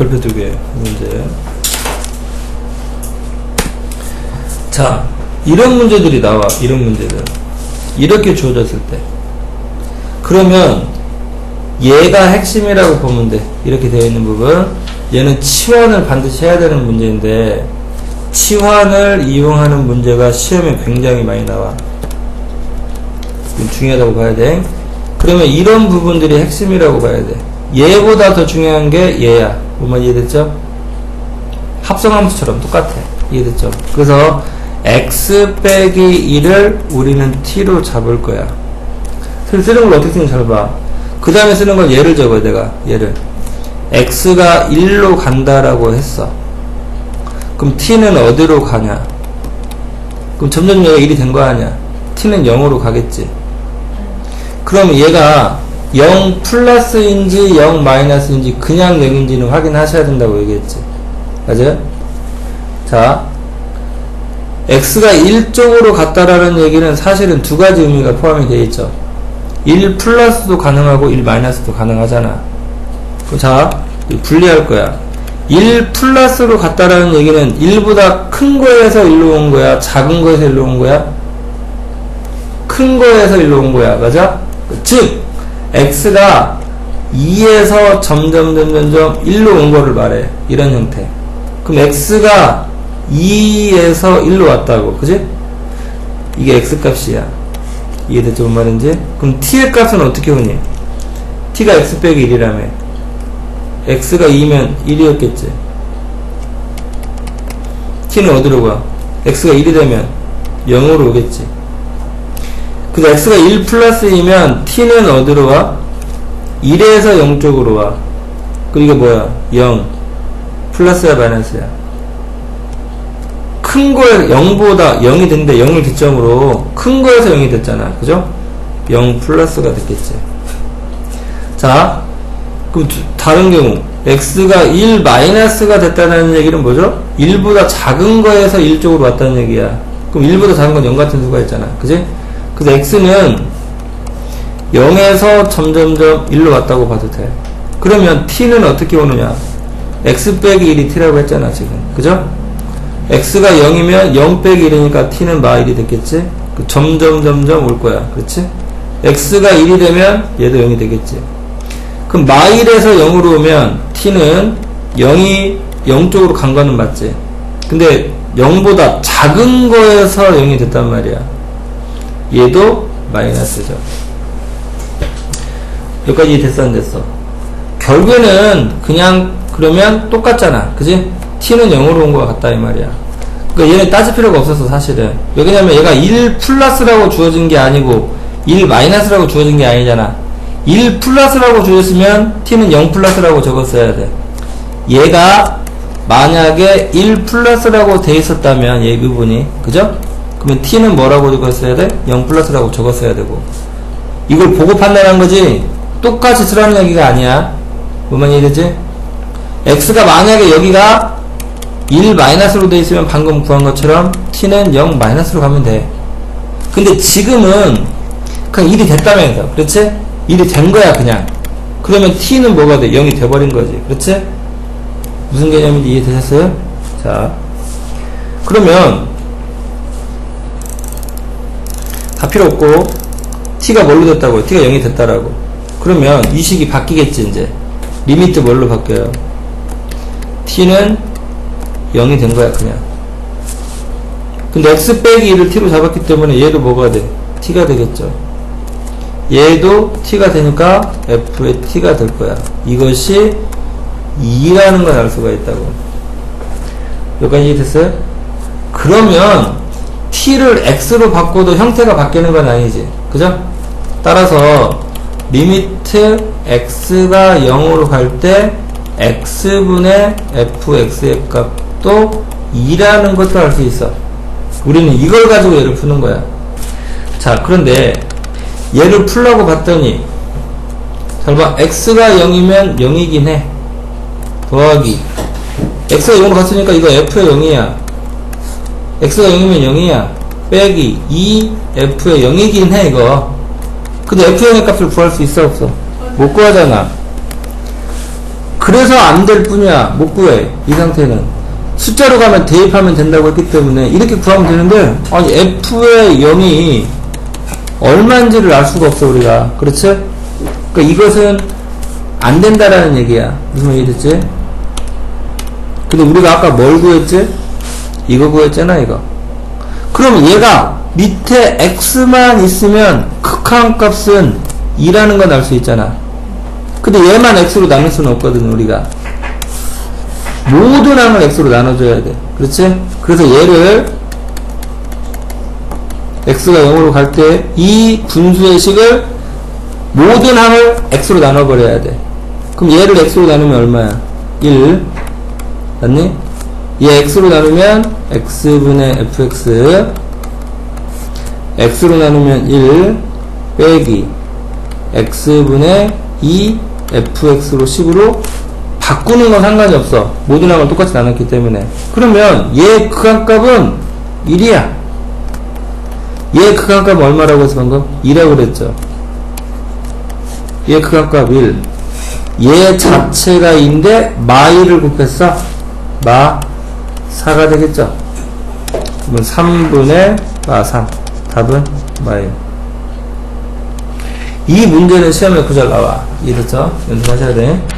별표 두 개. 문제. 자, 이런 문제들이 나와. 이런 문제들. 이렇게 주어졌을 때. 그러면 얘가 핵심이라고 보면 돼. 이렇게 되어 있는 부분. 얘는 치환을 반드시 해야 되는 문제인데 치환을 이용하는 문제가 시험에 굉장히 많이 나와. 중요하다고 봐야 돼. 그러면 이런 부분들이 핵심이라고 봐야 돼. 얘보다 더 중요한 게 얘야. 뭐만 이해됐죠? 합성함수처럼 똑같아. 이해됐죠? 그래서 x 빼기 1을 우리는 t로 잡을 거야. 그래서 쓰는 걸 어떻게 쓰는지 잘 봐. 그 다음에 쓰는 건 얘를 적어야 내가. 얘를. x가 1로 간다라고 했어. 그럼 t는 어디로 가냐? 그럼 점점 얘가 1이 된 거 아니야? t는 0으로 가겠지. 그럼 얘가 0 플러스인지 0 마이너스인지 그냥 0인지는 확인하셔야 된다고 얘기했지. 맞아요? 자, x가 1쪽으로 갔다라는 얘기는 사실은 두 가지 의미가 포함이 되어 있죠. 1 플러스도 가능하고 1 마이너스도 가능하잖아. 자, 분리할 거야. 1 플러스로 갔다라는 얘기는 1보다 큰 거에서 1로 온 거야? 작은 거에서 1로 온 거야? 큰 거에서 1로 온 거야. 맞아? 즉, x가 2에서 점점, 점점, 점 1로 온 거를 말해. 이런 형태. 그럼 x가 2에서 1로 왔다고. 그지? 이게 x 값이야. 이해됐죠? 뭔 말인지? 그럼 t의 값은 어떻게 오니? t가 x 빼기 1이라며. x가 2면 1이었겠지. t는 어디로 가? x가 1이 되면 0으로 오겠지. 근데 x가 1 플러스이면 t는 어디로 와? 1에서 0 쪽으로 와. 그리고 이게 뭐야? 0. 플러스야, 마이너스야? 큰 거에 0보다 0이 됐는데 0을 기점으로 큰 거에서 0이 됐잖아. 그죠? 0 플러스가 됐겠지. 자, 그럼 두- 다른 경우 x가 1 마이너스가 됐다는 얘기는 뭐죠? 1보다 작은 거에서 1 쪽으로 왔다는 얘기야. 그럼 1보다 작은 건 0 같은 수가 있잖아. 그지? 그래서 x는 0에서 점점점 1로 왔다고 봐도 돼. 그러면 t는 어떻게 오느냐? x 빼기 1이 t라고 했잖아, 지금. 그죠? x가 0이면 0 빼기 1이니까 t는 마 1이 됐겠지? 그 점점 점점 올 거야. 그렇지? x가 1이 되면 얘도 0이 되겠지. 그럼 마 1에서 0으로 오면 t는 0이 0 쪽으로 간 거는 맞지. 근데 0보다 작은 거에서 0이 됐단 말이야. 얘도 마이너스죠. 여기까지 됐어 안 됐어? 결국에는 그냥 그러면 똑같잖아. 그지? t는 0으로 온 것 같다 이 말이야. 그러니까 얘는 따질 필요가 없었어 사실은. 왜냐면 얘가 1 플러스라고 주어진 게 아니고 1 마이너스라고 주어진 게 아니잖아. 1 플러스라고 주었으면 t는 0 플러스라고 적었어야 돼. 얘가 만약에 1 플러스라고 돼 있었다면 얘 부분이 그죠? 그러면 t는 뭐라고 적었어야 돼? 0 플러스라고 적었어야 되고 이걸 보고 판단한 거지 똑같이 쓰라는 얘기가 아니야 뭐만 이해되지? x가 만약에 여기가 1 마이너스로 돼 있으면 방금 구한 것처럼 t는 0 마이너스로 가면 돼 근데 지금은 그냥 1이 됐다면서 그렇지? 1이 된 거야 그냥 그러면 t는 뭐가 돼? 0이 돼버린 거지 그렇지? 무슨 개념인지 이해되셨어요? 자 그러면 다 필요 없고 t가 뭘로 됐다고요? t가 0이 됐다라고 그러면 이 식이 바뀌겠지 이제 리미트 뭘로 바뀌어요? t는 0이 된 거야 그냥 근데 x 빼기 1을 t로 잡았기 때문에 얘도 뭐가 돼? t가 되겠죠 얘도 t가 되니까 f의 t가 될 거야 이것이 2라는 걸 알 수가 있다고 여기까지 됐어요? 그러면 t를 x로 바꿔도 형태가 바뀌는 건 아니지. 그죠? 따라서 리미트 x가 0으로 갈 때 x분의 fx의 값도 2라는 것도 알 수 있어. 우리는 이걸 가지고 얘를 푸는 거야. 자 그런데 얘를 풀라고 봤더니 잘봐. X가 0이면 0이긴 해. 더하기. X가 0으로 갔으니까 이거 f의 0이야 x가 0이면 0이야 빼기 2 f의 0이긴 해 이거 근데 f의 값을 구할 수 있어 없어 못 구하잖아 그래서 안 될 뿐이야. 못 구해. 이 상태는. 숫자로 가면 대입하면 된다고 했기 때문에 이렇게 구하면 되는데 아니 f의 0이 얼마인지를 알 수가 없어 우리가. 그렇지? 그러니까 이것은 안 된다라는 얘기야. 무슨 얘기 됐지? 근데 우리가 아까 뭘 구했지? 이거 구했잖아 이거. 그럼 얘가 밑에 x만 있으면 극한 값은 2라는 건 알 수 있잖아. 근데 얘만 x로 나눌 수는 없거든 우리가. 모든 항을 x로 나눠줘야 돼. 그렇지? 그래서 얘를 x가 0으로 갈 때 이 분수의 식을 모든 항을 x로 나눠버려야 돼. 그럼 얘를 x로 나누면 얼마야? 1. 맞니? 얘 x로 나누면 x분의 fx x로 나누면 1 빼기 x분의 2 fx로 식으로 바꾸는 건 상관이 없어. 모든 항을 똑같이 나눴기 때문에. 그러면 얘 극한값은 1이야. 얘 극한값 얼마라고 해서 방금? 2라고 그랬죠. 얘 극한값 1. 얘 자체가 2인데 마2를 곱했어. 마 4가 되겠죠. 그러면 3분의 마 3. 답은 마예요. 이 문제는 시험에 구절 나와. 이해됐죠? 연습하셔야 돼.